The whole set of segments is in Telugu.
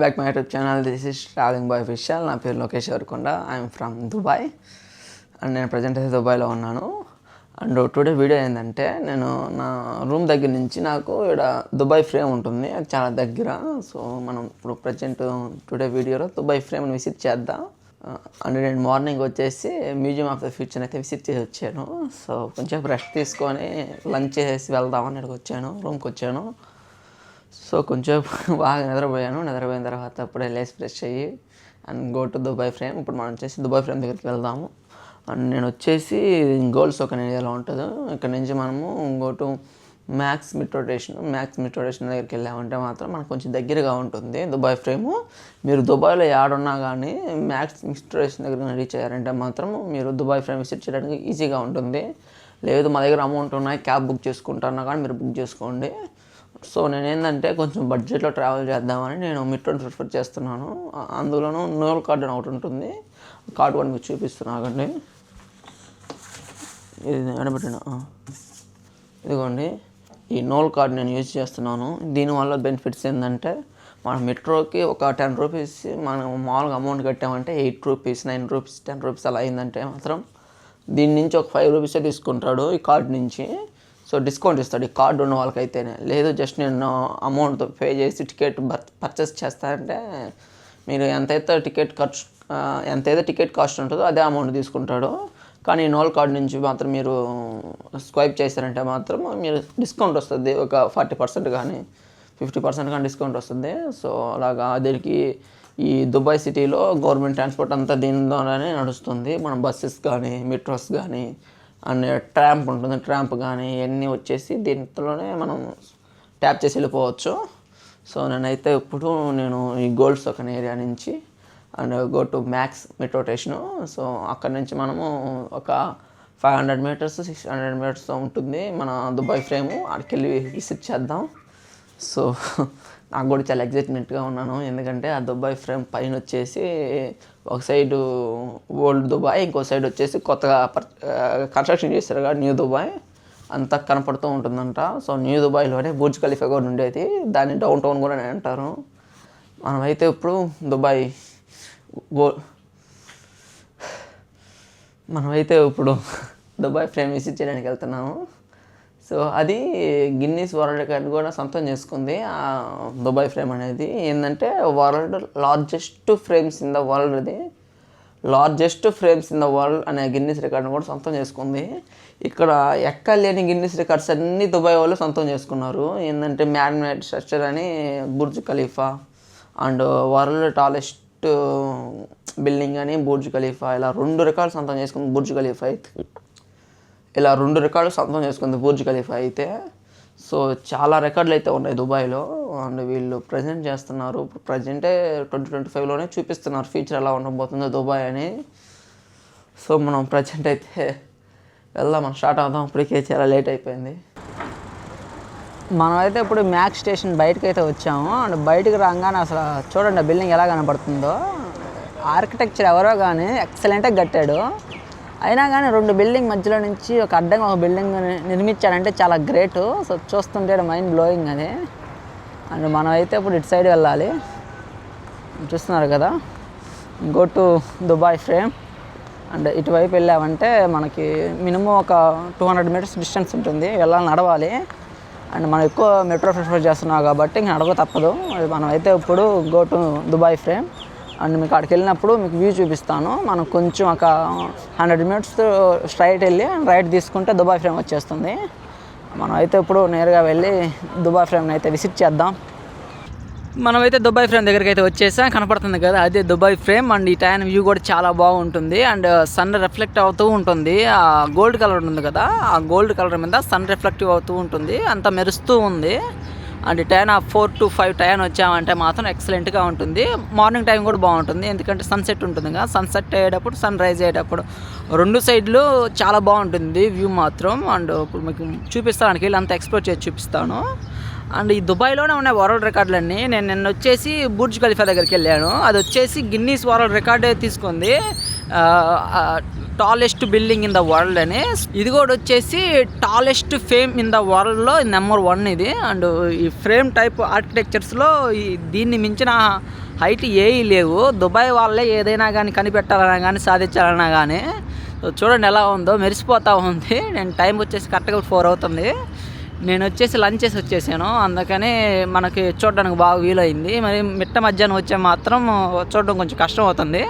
Welcome back my YouTube channel this is travelling boy official నా పేరు Lokesh Varakonda I'm from Dubai and నేను ప్రజెంట్ అయితే దుబాయ్లో ఉన్నాను. అండ్ టుడే వీడియో ఏంటంటే నేను నా రూమ్ దగ్గర నుంచి నాకు ఇక్కడ దుబాయ్ ఫ్రేమ్ ఉంటుంది. అది చాలా దగ్గర. సో మనం ఇప్పుడు ప్రజెంట్ టుడే వీడియోలో దుబాయ్ ఫ్రేమ్ని విజిట్ చేద్దాం. అండ్ నేను మార్నింగ్ వచ్చేసి మ్యూజియం ఆఫ్ ద ఫ్యూచర్ అయితే విజిట్ చేసి వచ్చాను. సో కొంచెం రెస్ట్ తీసుకొని లంచ్ చేసి వెళ్దామని ఇక్కడికి వచ్చాను. రూమ్కి వచ్చాను. సో కొంచెం బాగా నిద్రపోయాను. నిద్రపోయిన తర్వాత అప్పుడే లేసి ఫ్రెష్ అయ్యి and go to Dubai frame. ఇప్పుడు మనం వచ్చేసి దుబాయ్ ఫ్రేమ్ దగ్గరికి వెళ్దాము. అండ్ నేను వచ్చేసి గోల్స్ ఒక ఏరియాలో ఉంటుంది. ఇక్కడ నుంచి మనము go to max metro station max metro station దగ్గరికి వెళ్ళామంటే మాత్రం మనకు కొంచెం దగ్గరగా ఉంటుంది దుబాయ్ ఫ్రేము. మీరు దుబాయ్లో ఏడున్నా కానీ మ్యాక్స్ మిట్రోటేషన్ దగ్గర రీచ్ అయ్యారంటే మాత్రం మీరు దుబాయ్ ఫ్రేమ్ విజిట్ చేయడానికి ఈజీగా ఉంటుంది. లేదు మా దగ్గర అమౌంట్ ఉన్నాయి క్యాబ్ బుక్ చేసుకుంటున్నా కానీ మీరు బుక్ చేసుకోండి. సో నేను ఏంటంటే కొంచెం బడ్జెట్లో ట్రావెల్ చేద్దామని నేను మిట్రోని ప్రిఫర్ చేస్తున్నాను. అందులోనూ నోల్ కార్డ్ అని ఒకటి ఉంటుంది. కార్డ్ కూడా మీకు చూపిస్తున్నా ఆగండి. ఇది ఎడబెట్టిన ఇదిగోండి. ఈ నోల్ కార్డ్ నేను యూజ్ చేస్తున్నాను. దీనివల్ల బెనిఫిట్స్ ఏంటంటే మన మెట్రోకి ఒక టెన్ రూపీస్ మనం మామూలుగా amount కట్టామంటే eight rupees nine rupees ten rupees అలా అయిందంటే మాత్రం దీని నుంచి ఒక ఫైవ్ రూపీసే తీసుకుంటాడు ఈ కార్డ్ నుంచి. సో డిస్కౌంట్ ఇస్తాడు. ఈ కార్డు ఉన్న వాళ్ళకైతేనే. లేదు జస్ట్ నేను అమౌంట్ పే చేసి టికెట్ పర్చేస్ చేస్తానంటే మీరు ఎంతైతే టికెట్ ఖర్చు ఎంతైతే టికెట్ కాస్ట్ ఉంటుందో అదే అమౌంట్ తీసుకుంటాడు. కానీ నోల్ కార్డ్ నుంచి మాత్రం మీరు స్వైప్ చేశారంటే మాత్రం మీరు డిస్కౌంట్ వస్తుంది. ఒక ఫార్టీ పర్సెంట్ కానీ ఫిఫ్టీ పర్సెంట్ కానీ డిస్కౌంట్ వస్తుంది. సో అలాగా దీనికి ఈ దుబాయ్ సిటీలో గవర్నమెంట్ ట్రాన్స్పోర్ట్ అంతా దీని ద్వారానే నడుస్తుంది. మనం బస్సెస్ కానీ మెట్రోస్ కానీ అండ్ ట్రాంప్ ఉంటుంది. ట్రాంప్ కానీ ఇవన్నీ వచ్చేసి దీంట్లోనే మనం ట్యాప్ చేసి వెళ్ళిపోవచ్చు. సో నేనైతే ఇప్పుడు నేను ఈ గోల్డ్ ఒక ఏరియా నుంచి and go to max metro station. So అక్కడ నుంచి మనము ఒక five hundred metres six hundred metres ఉంటుంది మన దుబాయ్ ఫ్రేము. అక్కడికి వెళ్ళి విసిట్ చేద్దాం. సో నాకు కూడా చాలా ఎగ్జైట్మెంట్గా ఉన్నాను. ఎందుకంటే ఆ దుబాయ్ ఫ్రేమ్ పైన వచ్చేసి ఒక సైడు ఓల్డ్ దుబాయ్ ఇంకో సైడ్ వచ్చేసి కొత్తగా కన్స్ట్రక్షన్ చేశారు కదా న్యూ దుబాయ్. అంతా కనపడుతూ ఉంటుందంట. సో న్యూ దుబాయ్లోనే బుర్జ్ ఖలీఫా కూడా ఉండేది. దాన్ని డౌన్ టౌన్ కూడా అంటారు. మనమైతే ఇప్పుడు దుబాయ్ గో మనమైతే ఇప్పుడు దుబాయ్ ఫ్రేమ్ విజిట్ చేయడానికి వెళ్తున్నాము. సో అది గిన్నీస్ వరల్డ్ రికార్డ్ కూడా సొంతం చేసుకుంది. ఆ దుబాయ్ ఫ్రేమ్ అనేది ఏంటంటే world largest frames in the world అది. Largest frames in the world అనే గిన్నీస్ రికార్డ్ని కూడా సొంతం చేసుకుంది. ఇక్కడ ఎక్కలేని గిన్నీస్ రికార్డ్స్ అన్నీ దుబాయ్ వాళ్ళు సొంతం చేసుకున్నారు. ఏంటంటే మ్యాన్ మేడ్ స్ట్రక్చర్ అని Burj Khalifa and world tallest building అని బుర్జ్ ఖలీఫా ఇలా రెండు రికార్డ్స్ సొంతం చేసుకుంది బుర్జ్ ఖలీఫా అయితే. ఇలా రెండు రికార్డులు సొంతం చేసుకుంది బుర్జ్ ఖలీఫా అయితే. సో చాలా రికార్డులు అయితే ఉన్నాయి దుబాయ్లో. అండ్ వీళ్ళు ప్రజెంట్ చేస్తున్నారు. ఇప్పుడు ప్రజెంటే ట్వంటీ ట్వంటీ ఫైవ్లోనే చూపిస్తున్నారు ఫ్యూచర్ ఎలా ఉండబోతుందో దుబాయ్ అని. సో మనం ప్రజెంట్ అయితే వెళ్దాం. మనం స్టార్ట్ అవుదాం. ఇప్పటికే చాలా లేట్ అయిపోయింది. మనమైతే ఇప్పుడు మ్యాక్ స్టేషన్ బయటకు అయితే వచ్చాము. అండ్ బయటకు రాగానే అసలు చూడండి ఆ బిల్డింగ్ ఎలా కనపడుతుందో. ఆర్కిటెక్చర్ ఎవరో కానీ ఎక్సలెంట్గా కట్టాడు. అయినా కానీ రెండు బిల్డింగ్ మధ్యలో నుంచి ఒక అడ్డంగా ఒక బిల్డింగ్ నిర్మించాడంటే చాలా గ్రేట్. సో చూస్తుంటే మైండ్ బ్లోయింగ్ అది. అండ్ మనం అయితే ఇప్పుడు ఇటు సైడ్ వెళ్ళాలి. చూస్తున్నారు కదా? Go to Dubai frame and ఇటువైపు వెళ్ళామంటే మనకి మినిమం ఒక టూ హండ్రెడ్ మీటర్స్ డిస్టెన్స్ ఉంటుంది. వెళ్ళాలి నడవాలి. అండ్ మనం ఎక్కువ మెట్రో ప్రిఫర్ చేస్తున్నాం కాబట్టి ఇంక నడవ తప్పదు. అది మనం అయితే ఇప్పుడు go to Dubai frame and మీకు అక్కడికి వెళ్ళినప్పుడు మీకు వ్యూ చూపిస్తాను. మనం కొంచెం ఒక హండ్రెడ్ మినిట్స్ స్ట్రైట్ వెళ్ళి రైట్ తీసుకుంటే దుబాయ్ ఫ్రేమ్ వచ్చేస్తుంది. మనం అయితే ఇప్పుడు నేరుగా వెళ్ళి దుబాయ్ ఫ్రేమ్ని అయితే విజిట్ చేద్దాం. మనమైతే దుబాయ్ ఫ్రేమ్ దగ్గరికి అయితే వచ్చేసాం. కనపడుతుంది కదా అదే దుబాయ్ ఫ్రేమ్. అండ్ ఈ టైన్ వ్యూ కూడా చాలా బాగుంటుంది. అండ్ సన్ రిఫ్లెక్ట్ అవుతూ ఉంటుంది. ఆ గోల్డ్ కలర్ ఉంది కదా ఆ గోల్డ్ కలర్ మీద సన్ రిఫ్లెక్టివ్ అవుతూ ఉంటుంది. అంత మెరుస్తూ ఉంది. And time four to five time వచ్చామంటే మాత్రం ఎక్సలెంట్గా ఉంటుంది. మార్నింగ్ టైం కూడా బాగుంటుంది. ఎందుకంటే సన్సెట్ ఉంటుంది కదా సన్సెట్ అయ్యేటప్పుడు సన్ రైజ్ అయ్యేటప్పుడు రెండు సైడ్లు చాలా బాగుంటుంది వ్యూ మాత్రం. అండ్ ఇప్పుడు మీకు చూపిస్తాను వెళ్ళి అంత ఎక్స్ప్లోర్ చేసి చూపిస్తాను. అండ్ ఈ దుబాయ్లోనే ఉన్నాయి వరల్డ్ రికార్డులన్నీ నేను నిన్న వచ్చేసి బుర్జ్ ఖలీఫా దగ్గరికి వెళ్ళాను. అది వచ్చేసి గిన్నీస్ వరల్డ్ రికార్డే తీసుకుంది. Tallest building in the world అని. ఇది కూడా వచ్చేసి టాలెస్ట్ ఫేమ్ ఇన్ ద వరల్డ్లో నెంబర్ వన్ ఇది. అండ్ ఈ ఫ్రేమ్ టైప్ ఆర్కిటెక్చర్స్లో ఈ దీన్ని మించిన హైట్ ఏవి లేవు. దుబాయ్ వాళ్ళే ఏదైనా కానీ కనిపెట్టాలన్నా కానీ సాధించాలన్నా కానీ చూడండి ఎలా ఉందో మెరిసిపోతూ ఉంది. నేను టైం వచ్చేసి కరెక్ట్గా ఫోర్ అవుతుంది. నేను వచ్చేసి లంచ్ చేసి వచ్చేసాను. అందుకని మనకి చూడడానికి బాగా వీలైంది. మరి మిట్ట మధ్యాహ్నం వచ్చే మాత్రం చూడడం కొంచెం కష్టం అవుతుంది.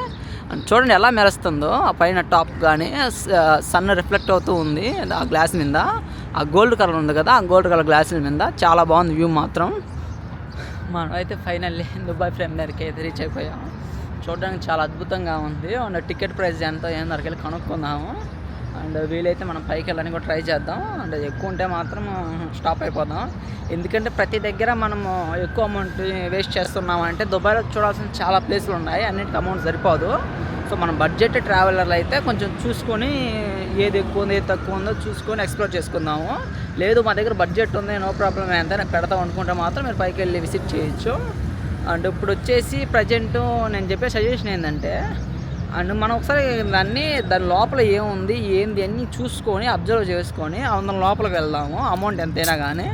చూడండి ఎలా మెరుస్తుందో. ఆ పైన టాప్ కానీ సన్ రిఫ్లెక్ట్ అవుతూ ఉంది. ఆ గ్లాస్ మీద. ఆ గోల్డ్ కలర్ ఉంది కదా ఆ గోల్డ్ కలర్ గ్లాసుల మీద. చాలా బాగుంది వ్యూ మాత్రం. మనం అయితే ఫైనల్లీ దుబాయ్ ఫ్రేమ్ దగ్గరికి అయితే రీచ్ అయిపోయాము చూడడానికి చాలా అద్భుతంగా ఉంది. అండ్ టికెట్ ప్రైస్ ఎంత ఏం దగ్గరికి వెళ్ళి కనుక్కుందాము. అండ్ వీలైతే మనం పైకి వెళ్ళడానికి కూడా ట్రై చేద్దాం. అండ్ ఎక్కువ ఉంటే మాత్రం స్టాప్ అయిపోదాం. ఎందుకంటే ప్రతి దగ్గర మనము ఎక్కువ అమౌంట్ వేస్ట్ చేస్తున్నాం అంటే దుబాయ్లో చూడాల్సిన చాలా ప్లేసులు ఉన్నాయి. అన్నిటికీ అమౌంట్ సరిపోదు. సో మనం బడ్జెట్ ట్రావెలర్లు అయితే కొంచెం చూసుకొని ఏది ఎక్కువ ఉంది ఏది తక్కువ ఉందో చూసుకొని ఎక్స్ప్లోర్ చేసుకుందాము. లేదు మా దగ్గర బడ్జెట్ ఉంది నో ప్రాబ్లం. ఎంత పెడతాం అనుకుంటే మాత్రం మీరు పైకి వెళ్ళి విజిట్ చేయొచ్చు. అండ్ ఇప్పుడు వచ్చేసి ప్రజెంట్ నేను చెప్పే సజెషన్ ఏంటంటే అండ్ మనం ఒకసారి దాన్ని దాని లోపల ఏముంది ఏంది అన్నీ చూసుకొని అబ్జర్వ్ చేసుకొని అందరం లోపలికి వెళ్దాము అమౌంట్ ఎంతైనా కానీ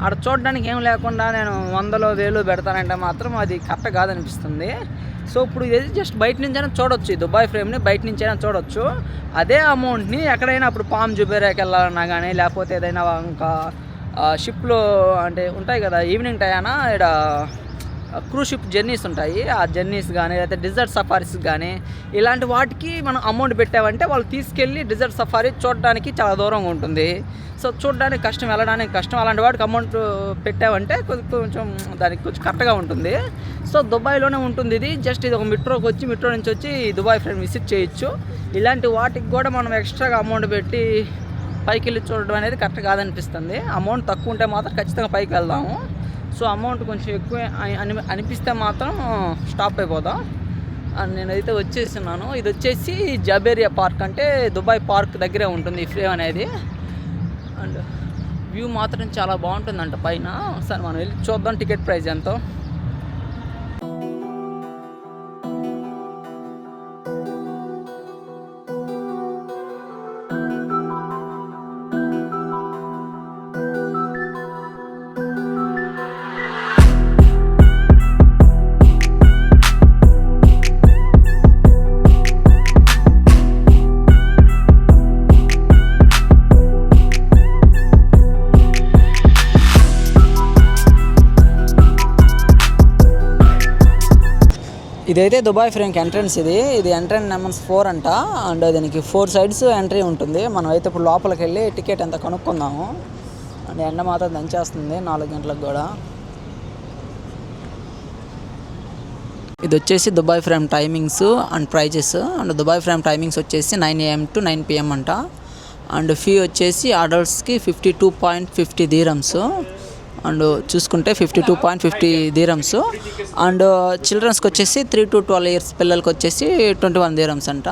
అక్కడ చూడడానికి ఏం లేకుండా నేను వందలో వేలు పెడతానంటే మాత్రం అది కరెక్ట్ కాదనిపిస్తుంది. సో ఇప్పుడు ఇది జస్ట్ బయట నుంచైనా చూడొచ్చు ఈ దుబాయ్ ఫ్రేమ్ని బయట నుంచైనా చూడొచ్చు. అదే అమౌంట్ని ఎక్కడైనా అప్పుడు పామ్ జుబేరాకి వెళ్ళాలన్నా కానీ లేకపోతే ఏదైనా ఇంకా షిప్లో అంటే ఉంటాయి కదా ఈవినింగ్ టైనా ఇక్కడ క్రూజ్ షిప్ జర్నీస్ ఉంటాయి. ఆ జర్నీస్ కానీ లేకపోతే డిజర్ట్ సఫారీస్ కానీ ఇలాంటి వాటికి మనం అమౌంట్ పెట్టామంటే వాళ్ళు తీసుకెళ్ళి డిజర్ట్ సఫారీ చూడడానికి చాలా దూరంగా ఉంటుంది. సో చూడడానికి కష్టం వెళ్ళడానికి కష్టం అలాంటి వాటికి అమౌంట్ పెట్టామంటే కొంచెం కొంచెం దానికి కొంచెం కరెక్ట్గా ఉంటుంది. సో దుబాయ్లోనే ఉంటుంది ఇది. జస్ట్ ఇది ఒక మెట్రోకి వచ్చి మెట్రో నుంచి వచ్చి దుబాయ్ ఫ్రెండ్ విజిట్ చేయొచ్చు. ఇలాంటి వాటికి కూడా మనం ఎక్స్ట్రాగా అమౌంట్ పెట్టి పైకి వెళ్ళి చూడడం అనేది కరెక్ట్ కాదనిపిస్తుంది. అమౌంట్ తక్కువ ఉంటే మాత్రం ఖచ్చితంగా పైకి వెళ్దాము. సో అమౌంట్ కొంచెం ఎక్కువ అని అనిపిస్తే మాత్రం స్టాప్ అయిపోదాం? అండ్ నేనైతే వచ్చేస్తున్నాను. ఇది వచ్చేసి జబేరియా పార్క్ అంటే దుబాయ్ పార్క్ దగ్గరే ఉంటుంది ఈ ఫ్రేమ్ అనేది. అండ్ వ్యూ మాత్రం చాలా బాగుంటుందంట పైన. సరే మనం వెళ్ళి చూద్దాం టికెట్ ప్రైస్ ఎంతో. ఇదైతే దుబాయ్ ఫ్రేమ్కి ఎంట్రన్స్ ఇది. ఇది ఎంట్రన్స్ నెంబర్స్ ఫోర్ అంట. అండ్ దీనికి ఫోర్ సైడ్స్ ఎంట్రీ ఉంటుంది. మనం అయితే ఇప్పుడు లోపలికి వెళ్ళి టికెట్ ఎంత కనుక్కుందాము. అండ్ ఎండ మాత్రం దంచేస్తుంది నాలుగు గంటలకు కూడా. ఇది వచ్చేసి Dubai frame timings and prices. And Dubai frame timings వచ్చేసి nine AM to nine PM అంట. అండ్ ఫీ వచ్చేసి అడల్ట్స్కి fifty two point fifty dirhams. And చూసుకుంటే fifty two point fifty dirhams and చిల్డ్రన్స్కి వచ్చేసి త్రీ టు ట్వెల్వ్ ఇయర్స్ పిల్లలకి వచ్చేసి ట్వంటీ వన్ దీరమ్స్ అంట.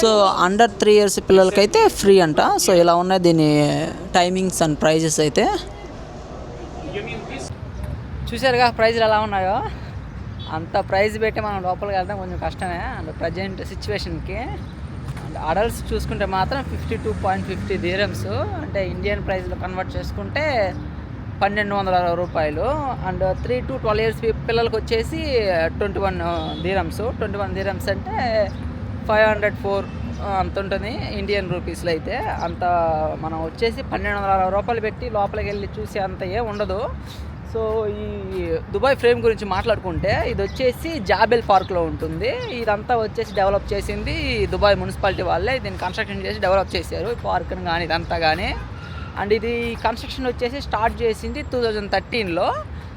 సో అండర్ త్రీ ఇయర్స్ పిల్లలకైతే ఫ్రీ అంట. సో ఇలా ఉన్నాయి దీని టైమింగ్స్ అండ్ ప్రైజెస్ అయితే. చూసారుగా ప్రైజ్లు ఎలా ఉన్నాయో? అంత ప్రైజ్ పెట్టి మనం లోపలికి వెళ్తాం కొంచెం కష్టమే. అండ్ ప్రజెంట్ సిచ్యువేషన్కి అండ్ అడల్ట్స్ చూసుకుంటే మాత్రం fifty two point fifty dirhams అంటే ఇండియన్ ప్రైజ్లో కన్వర్ట్ చేసుకుంటే పన్నెండు వందల అరవై రూపాయలు. And three to twelve years పిల్లలకి వచ్చేసి twenty one dirhams. Twenty one dirhams అంటే ఫైవ్ హండ్రెడ్ ఫోర్ అంత ఉంటుంది ఇండియన్ రూపీస్లో అయితే. అంత మనం వచ్చేసి పన్నెండు వందల అరవై రూపాయలు పెట్టి లోపలికి వెళ్ళి చూసి అంత ఏ ఉండదు. సో ఈ దుబాయ్ ఫ్రేమ్ గురించి మాట్లాడుకుంటే ఇది వచ్చేసి జాబెల్ పార్క్లో ఉంటుంది. ఇదంతా వచ్చేసి డెవలప్ చేసింది దుబాయ్ మున్సిపాలిటీ వాళ్ళే. దీన్ని కన్స్ట్రక్షన్ చేసి డెవలప్ చేశారు ఈ పార్క్ని కానీ ఇదంతా కానీ అండ్ ఇది కన్స్ట్రక్షన్ వచ్చేసి స్టార్ట్ చేసింది టూ థౌజండ్ థర్టీన్లో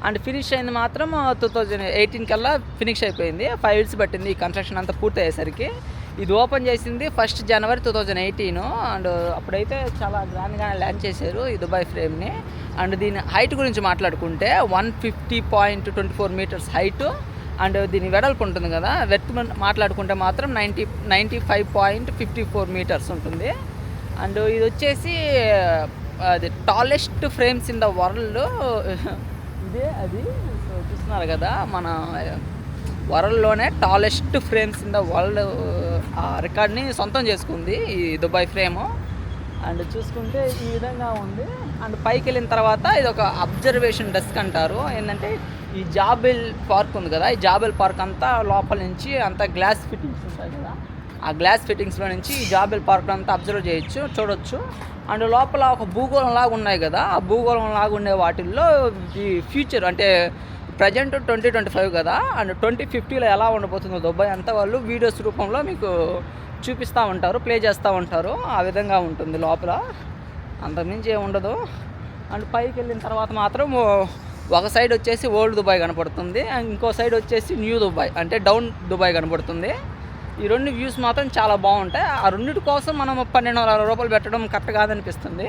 అండ్ ఫినిష్ అయింది మాత్రం టూ థౌజండ్ ఎయిటీన్ కల్లా ఫినిష్ అయిపోయింది. ఫైవ్ ఇయర్స్ పట్టింది ఈ కన్స్ట్రక్షన్ అంతా పూర్తి అయ్యేసరికి ఇది ఓపెన్ చేసింది first January two thousand eighteen and అప్పుడైతే చాలా గ్రాండ్గానే ల్యాండ్ చేశారు ఈ దుబాయ్ ఫ్రేమ్ని అండ్ దీని హైట్ గురించి మాట్లాడుకుంటే one fifty point twenty four metres height and దీని వెడల్పు ఉంటుంది కదా వెత్ మాట్లాడుకుంటే మాత్రం ninety ninety five point fifty four metres ఉంటుంది. అండ్ ఇది వచ్చేసి అది tallest frames in the world ఇదే అది. సో చూస్తున్నారు కదా మన వరల్డ్లోనే tallest frames in the world ఆ రికార్డ్ని సొంతం చేసుకుంది ఈ దుబాయ్ ఫ్రేమ్ అండ్ చూసుకుంటే ఈ విధంగా ఉంది. అండ్ పైకి వెళ్ళిన తర్వాత ఇది ఒక అబ్జర్వేషన్ డెస్క్ అంటారు. ఏంటంటే ఈ జాబెల్ పార్క్ ఉంది కదా ఈ జాబెల్ పార్క్ అంతా లోపల నుంచి అంతా గ్లాస్ ఫిట్టింగ్స్ ఉంటాయి కదా. ఆ గ్లాస్ ఫిట్టింగ్స్లో నుంచి ఈ జాబెల్ పార్క్ అంతా అబ్జర్వ్ చేయొచ్చు చూడొచ్చు. అండ్ లోపల ఒక భూగోళం లాగా ఉన్నాయి కదా ఆ భూగోళం లాగా ఉండే వాటిల్లో ఈ ఫ్యూచర్ అంటే ప్రజెంట్ ట్వంటీ ట్వంటీ ఫైవ్ కదా అండ్ ట్వంటీ ఫిఫ్టీలో ఎలా ఉండబోతుందో దుబాయ్ అంతా వాళ్ళు వీడియోస్ రూపంలో మీకు చూపిస్తూ ఉంటారు ప్లే చేస్తూ ఉంటారు. ఆ విధంగా ఉంటుంది లోపల. అంతకుమించి ఏమి ఉండదు. అండ్ పైకి వెళ్ళిన తర్వాత మాత్రం ఒక సైడ్ వచ్చేసి ఓల్డ్ దుబాయ్ కనపడుతుంది అండ్ ఇంకో సైడ్ వచ్చేసి న్యూ దుబాయ్ అంటే డౌన్ దుబాయ్ కనపడుతుంది. ఈ రెండు వ్యూస్ మాత్రం చాలా బాగుంటాయి. ఆ రెండింటి కోసం మనం పన్నెండు వందల రూపాయలు పెట్టడం కరెక్ట్ కాదనిపిస్తుంది.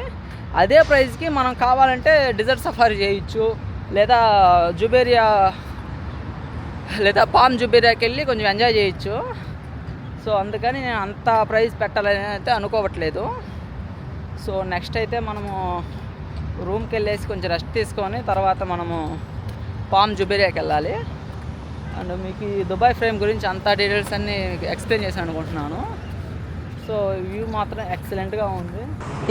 అదే ప్రైస్కి మనం కావాలంటే డిజర్ట్ సఫారీ చేయొచ్చు లేదా జుబేరియా లేదా పామ్ జుబేరియాకి వెళ్ళి కొంచెం ఎంజాయ్ చేయొచ్చు. సో అందుకని నేను అంత ప్రైస్ పెట్టాలని అయితే అనుకోవట్లేదు. సో నెక్స్ట్ అయితే మనము రూమ్కి వెళ్ళేసి కొంచెం రెస్ట్ తీసుకొని తర్వాత మనము పామ్ జుబేరియాకి వెళ్ళాలి. అండ్ మీకు ఈ దుబాయ్ ఫ్రేమ్ గురించి అంతా డీటెయిల్స్ అన్నీ ఎక్స్ప్లెయిన్ చేశాను అనుకుంటున్నాను. సో వ్యూ మాత్రం ఎక్సలెంట్గా ఉంది.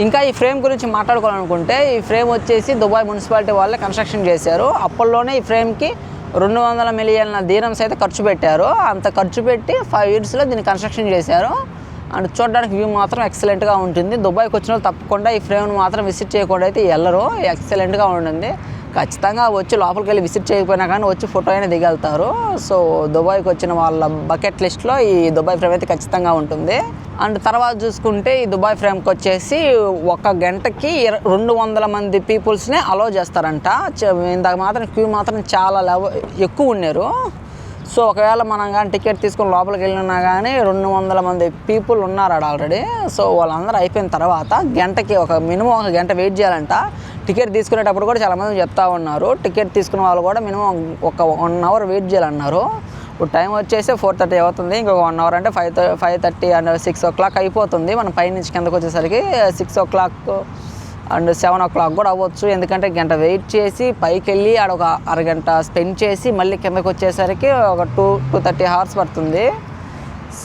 ఇంకా ఈ ఫ్రేమ్ గురించి మాట్లాడుకోవాలనుకుంటే ఈ ఫ్రేమ్ వచ్చేసి దుబాయ్ మున్సిపాలిటీ వాళ్ళే కన్స్ట్రక్షన్ చేశారు. అప్పట్లోనే ఈ ఫ్రేమ్కి రెండు వందల మిలియన్ల దీనమ్స్ అయితే ఖర్చు పెట్టారు. అంత ఖర్చు పెట్టి ఫైవ్ ఇయర్స్లో దీన్ని కన్స్ట్రక్షన్ చేశారు. అండ్ చూడడానికి వ్యూ మాత్రం ఎక్సలెంట్గా ఉంటుంది. దుబాయ్కి వచ్చిన వాళ్ళు తప్పకుండా ఈ ఫ్రేమ్ను మాత్రం విజిట్ చేయకుండా అయితే వెళ్ళరు ఎక్సలెంట్గా ఉంటుంది ఖచ్చితంగా వచ్చి లోపలికి వెళ్ళి విజిట్ చేయకపోయినా కానీ వచ్చి ఫోటో అయినా దిగలుతారు. సో దుబాయ్కి వచ్చిన వాళ్ళ బకెట్ లిస్ట్లో ఈ దుబాయ్ ఫ్రేమ్ అయితే ఖచ్చితంగా ఉంటుంది. అండ్ తర్వాత చూసుకుంటే ఈ దుబాయ్ ఫ్రేమ్కి వచ్చేసి ఒక గంటకి రెండు వందల మంది పీపుల్స్ని అలో చేస్తారంట. ఇందాక మాత్రం క్యూ మాత్రం చాలా లెవ ఎక్కువ ఉన్నారు. సో ఒకవేళ మనం కానీ టికెట్ తీసుకొని లోపలికి వెళ్ళినా కానీ రెండు వందల మంది పీపుల్ ఉన్నారు ఆడ ఆల్రెడీ. సో వాళ్ళందరూ అయిపోయిన తర్వాత గంటకి ఒక మినిమం ఒక గంట వెయిట్ చేయాలంట. టికెట్ తీసుకునేటప్పుడు కూడా చాలామంది చెప్తా ఉన్నారు. టికెట్ తీసుకున్న వాళ్ళు కూడా మినిమం ఒక వన్ అవర్ వెయిట్ చేయాలన్నారు. ఇప్పుడు టైం వచ్చేసి ఫోర్ థర్టీ అవుతుంది. ఇంకొక వన్ అవర్ అంటే five five thirty and six o'clock అయిపోతుంది. మనం పైనుంచి కిందకు వచ్చేసరికి six o'clock and seven o'clock కూడా అవ్వచ్చు. ఎందుకంటే గంట వెయిట్ చేసి పైకి వెళ్ళి ఆడ ఒక అరగంట స్పెండ్ చేసి మళ్ళీ కిందకు వచ్చేసరికి ఒక టూ టూ థర్టీ అవర్స్ పడుతుంది.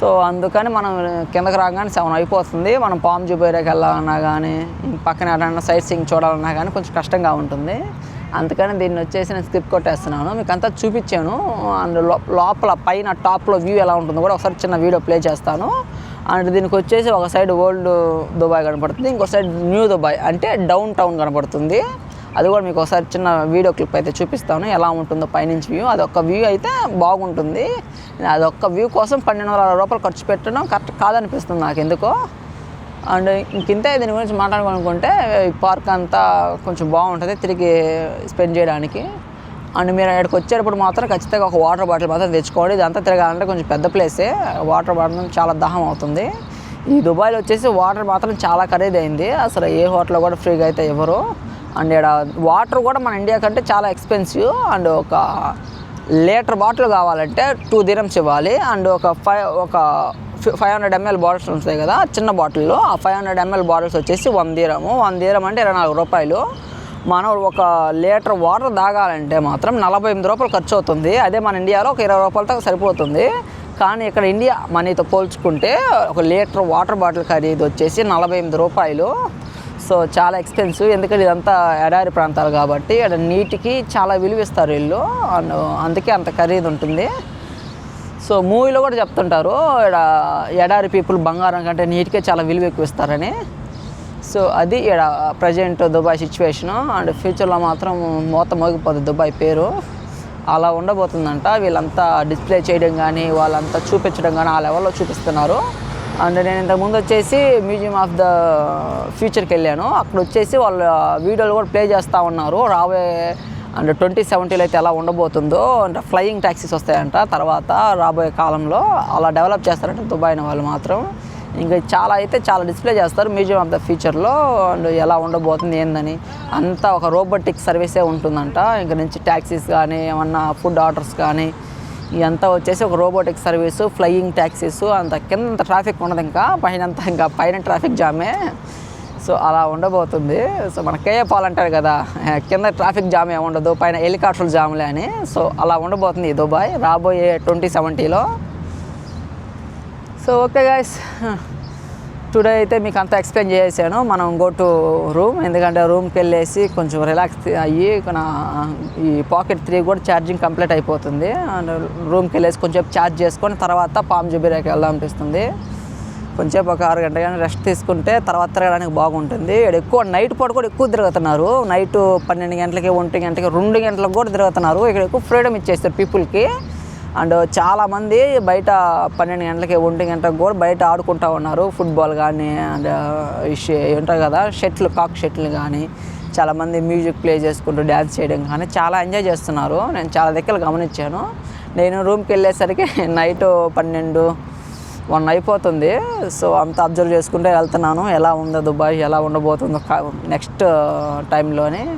సో అందుకని మనం కిందకి రాగానే సెవెన్ అయిపోతుంది. మనం పామ్ జుబేరియాకి వెళ్ళాలన్నా కానీ పక్కన ఎక్కడన్నా సైట్ సీయింగ్ చూడాలన్నా కానీ కొంచెం కష్టంగా ఉంటుంది. అందుకని దీన్ని వచ్చేసి నేను స్క్రిప్ట్ కొట్టేస్తున్నాను. మీకు అంతా చూపించాను. అండ్ లో- లోపల పైన టాప్లో వ్యూ ఎలా ఉంటుందో కూడా ఒకసారి చిన్న వీడియో ప్లే చేస్తాను. అండ్ దీనికి వచ్చేసి ఒక సైడ్ ఓల్డ్ దుబాయ్ కనపడుతుంది. ఇంకో సైడ్ న్యూ దుబాయ్ అంటే డౌన్ టౌన్ కనపడుతుంది. అది కూడా మీకు ఒకసారి చిన్న వీడియో క్లిప్ అయితే చూపిస్తాను. ఎలా ఉంటుందో పైనుంచి వ్యూ. అదొక వ్యూ అయితే బాగుంటుంది. అదొక్క వ్యూ కోసం పన్నెండు వందల అరవై రూపాయలు ఖర్చు పెట్టడం కరెక్ట్ కాదనిపిస్తుంది నాకు ఎందుకో. అండ్ ఇంకింతే దీని గురించి మాట్లాడుకోనుకుంటే ఈ పార్క్ అంతా కొంచెం బాగుంటుంది తిరిగి స్పెండ్ చేయడానికి. అండ్ మీరు ఇక్కడికి వచ్చేటప్పుడు మాత్రం ఖచ్చితంగా ఒక వాటర్ బాటిల్ మాత్రం తెచ్చుకోండి ఇదంతా తిరగాలంటే కొంచెం పెద్ద ప్లేసే. వాటర్ బాటిల్ చాలా దాహం అవుతుంది. ఈ దుబాయ్లో వచ్చేసి వాటర్ మాత్రం చాలా ఖరీదైంది. అసలు ఏ హోటల్లో కూడా ఫ్రీగా అయితే ఇవ్వరు. అండ్ ఇక్కడ వాటర్ కూడా మన ఇండియా కంటే చాలా ఎక్స్పెన్సివ్ అండ్ ఒక లీటర్ బాటిల్ కావాలంటే టూ దిరమ్స్ ఇవ్వాలి. అండ్ ఒక ఫైవ్ ఒక ఫైవ్ హండ్రెడ్ ఎంఎల్ బాటిల్స్ ఉంటాయి కదా చిన్న బాటిల్లో ఆ ఫైవ్ హండ్రెడ్ ఎంఎల్ బాటిల్స్ వచ్చేసి వన్ దీరము. వన్ దీరం అంటే ఇరవై నాలుగు రూపాయలు. మనం ఒక లీటర్ వాటర్ తాగాలంటే మాత్రం నలభై ఎనిమిది రూపాయలు ఖర్చు అవుతుంది. అదే మన ఇండియాలో ఒక ఇరవై రూపాయలతో సరిపోతుంది. కానీ ఇక్కడ ఇండియా మనీతో పోల్చుకుంటే ఒక లీటర్ వాటర్ బాటిల్ ఖరీదు వచ్చేసి నలభై ఎనిమిది రూపాయలు. సో చాలా ఎక్స్పెన్సివ్ ఎందుకంటే ఇదంతా ఎడారి ప్రాంతాలు కాబట్టి ఇక్కడ నీటికి చాలా విలువిస్తారు వీళ్ళు అండ్ అందుకే అంత ఖరీదు ఉంటుంది. సో మూవీలో కూడా చెప్తుంటారు ఇక్కడ ఎడారి పీపుల్ బంగారం కంటే నీటికే చాలా విలువ ఎక్కువ ఇస్తారని. సో అది ఇక్కడ ప్రజెంట్ దుబాయ్ సిచ్యువేషను అండ్ ఫ్యూచర్లో మాత్రం మూత మోగిపోతుంది దుబాయ్ పేరు. అలా ఉండబోతుందంట. వీళ్ళంతా డిస్ప్లే చేయడం కానీ వాళ్ళంతా చూపించడం కానీ ఆ లెవెల్లో చూపిస్తున్నారు. అండ్ నేను ఇంతకుముందు వచ్చేసి మ్యూజియం ఆఫ్ ద ఫ్యూచర్కి వెళ్ళాను. అక్కడ వచ్చేసి వాళ్ళ వీడియోలు కూడా ప్లే చేస్తూ ఉన్నారు. రాబోయే అండ్ ట్వంటీ సెవెంటీలో అయితే ఎలా ఉండబోతుందో అంటే ఫ్లయింగ్ ట్యాక్సీస్ వస్తాయంట. తర్వాత రాబోయే కాలంలో అలా డెవలప్ చేస్తారంట దుబాయ్ని వాళ్ళు మాత్రం. ఇంకా చాలా అయితే చాలా డిస్ప్లే చేస్తారు మ్యూజియం ఆఫ్ ద ఫ్యూచర్లో అండ్ ఎలా ఉండబోతుంది ఏందని. అంతా ఒక రోబోటిక్ సర్వీసే ఉంటుందంట. ఇంక నుంచి ట్యాక్సీస్ కానీ ఏమన్నా ఫుడ్ ఆర్డర్స్ కానీ ఇదంతా వచ్చేసి ఒక రోబోటిక్ సర్వీసు ఫ్లయింగ్ ట్యాక్సీస్ అంత కింద ట్రాఫిక్ ఉండదు ఇంకా పైన అంతా ఇంకా పైన ట్రాఫిక్ జామే. సో అలా ఉండబోతుంది. సో మన కేఏ పాల్ అంటారు కదా కింద ట్రాఫిక్ జామ్ ఏమి ఉండదు పైన హెలికాప్టర్ జామ్లే అని. సో అలా ఉండబోతుంది దుబాయ్ రాబోయే twenty సెవెంటీలో. So so okay guys today అయితే మీకు అంతా ఎక్స్ప్లెయిన్ చేసాను మనం గో టు రూమ్ ఎందుకంటే రూమ్కి వెళ్ళేసి కొంచెం రిలాక్స్ అయ్యి నా ఈ పాకెట్ త్రీ కూడా ఛార్జింగ్ కంప్లీట్ అయిపోతుంది. అండ్ రూమ్కి వెళ్ళేసి కొంచెం ఛార్జ్ చేసుకొని తర్వాత పామ్ జుబీరాకి వెళ్దాం అనిపిస్తుంది. కొంచెం ఒక ఆరు గంటల కానీ రెస్ట్ తీసుకుంటే తర్వాత తిరగడానికి బాగుంటుంది. ఇక్కడ ఎక్కువ నైట్ పూట కూడా ఎక్కువ తిరుగుతున్నారు. నైట్ పన్నెండు గంటలకి ఒంటి గంటలకి రెండు గంటలకు కూడా తిరుగుతున్నారు. ఇక్కడ ఎక్కువ ఫ్రీడమ్ ఇచ్చేస్తారు పీపుల్కి అండ్ చాలామంది బయట పన్నెండు గంటలకి ఒంటి గంటలకు కూడా బయట ఆడుకుంటూ ఉన్నారు. ఫుట్బాల్ కానీ అండ్ ఈ షే- ఉంటాయి కదా షటిల్ కాక్ షెట్లు కానీ చాలామంది మ్యూజిక్ ప్లే చేసుకుంటూ డ్యాన్స్ చేయడం కానీ చాలా ఎంజాయ్ చేస్తున్నారు. నేను చాలా దగ్గర గమనించాను. నేను రూమ్కి వెళ్ళేసరికి నైట్ పన్నెండు వన్ అయిపోతుంది. సో అంత అబ్జర్వ్ చేసుకుంటే వెళ్తున్నాను. ఎలా ఉందో దుబాయ్ ఎలా ఉండబోతుందో నెక్స్ట్ టైంలోని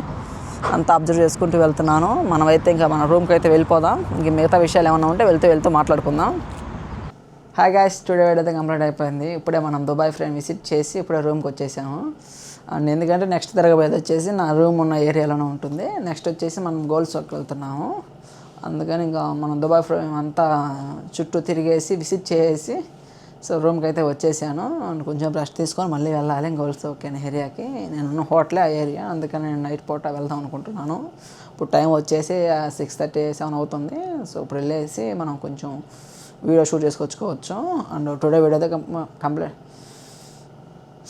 అంతా అబ్జర్వ్ చేసుకుంటూ వెళ్తున్నాను. మనమైతే ఇంకా మన రూమ్కి అయితే వెళ్ళిపోదాం. ఇంక మిగతా విషయాలు ఏమైనా ఉంటే వెళ్తూ వెళ్తూ మాట్లాడుకుందాం. హాయ్ గాయస్ స్టూడియో అయితే కంప్లీట్ అయిపోయింది. ఇప్పుడే మనం దుబాయ్ ఫ్రెండ్ విజిట్ చేసి ఇప్పుడే రూమ్కి వచ్చేసాము. అండ్ ఎందుకంటే నెక్స్ట్ తిరగబోయేది వచ్చేసి నా రూమ్ ఉన్న ఏరియాలోనే ఉంటుంది. నెక్స్ట్ వచ్చేసి మనం గోల్డ్ సోక్ వెళ్తున్నాము. అందుకని ఇంకా మనం దుబాయ్ ఫ్రేమ్ అంతా చుట్టూ తిరిగేసి విజిట్ చేసి సో రూమ్కి అయితే వచ్చేసాను. అండ్ కొంచెం రెస్ట్ తీసుకొని మళ్ళీ వెళ్ళాలి. గోల్డ్ ఓకే ఏరియాకి నేను ఉన్న హోటలే ఆ ఏరియా. అందుకని నేను నైట్ పూట వెళ్దాం అనుకుంటున్నాను. ఇప్పుడు టైం వచ్చేసి సిక్స్ థర్టీ సెవెన్ అవుతుంది. సో ఇప్పుడు వెళ్ళేసి మనం కొంచెం వీడియో షూట్ చేసుకొచ్చుకోవచ్చు అండ్ టుడే వీడియో అయితే కంప్లీట్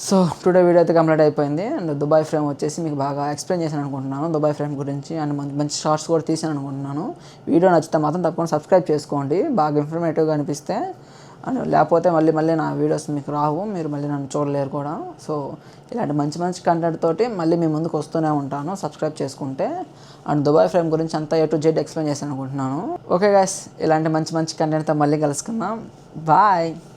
సో టుడే వీడియో అయితే కంప్లీట్ అయిపోయింది. అండ్ దుబాయ్ ఫ్రేమ్ వచ్చేసి మీకు బాగా ఎక్స్ప్లెయిన్ చేశాను అనుకుంటున్నాను. దుబాయ్ ఫ్రేమ్ గురించి అండ్ మంచి మంచి షార్ట్స్ కూడా తీసాను అనుకుంటున్నాను. వీడియో నచ్చితే మాత్రం తప్పకుండా సబ్స్క్రైబ్ చేసుకోండి. బాగా ఇన్ఫర్మేటివ్గా అనిపిస్తే లేకపోతే మళ్ళీ మళ్ళీ నా వీడియోస్ మీకు రావు మీరు మళ్ళీ నన్ను చూడలేరు కూడా. సో ఇలాంటి మంచి మంచి కంటెంట్ తోటి మళ్ళీ మీ ముందుకు వస్తూనే ఉంటాను సబ్స్క్రైబ్ చేసుకుంటే. అండ్ దుబాయ్ ఫ్రేమ్ గురించి అంతా ఏ టు జెడ్ ఎక్స్ప్లెయిన్ చేశాను అనుకుంటున్నాను. ఓకే గైస్ ఇలాంటి మంచి మంచి కంటెంట్తో మళ్ళీ కలుసుకుందాం. బాయ్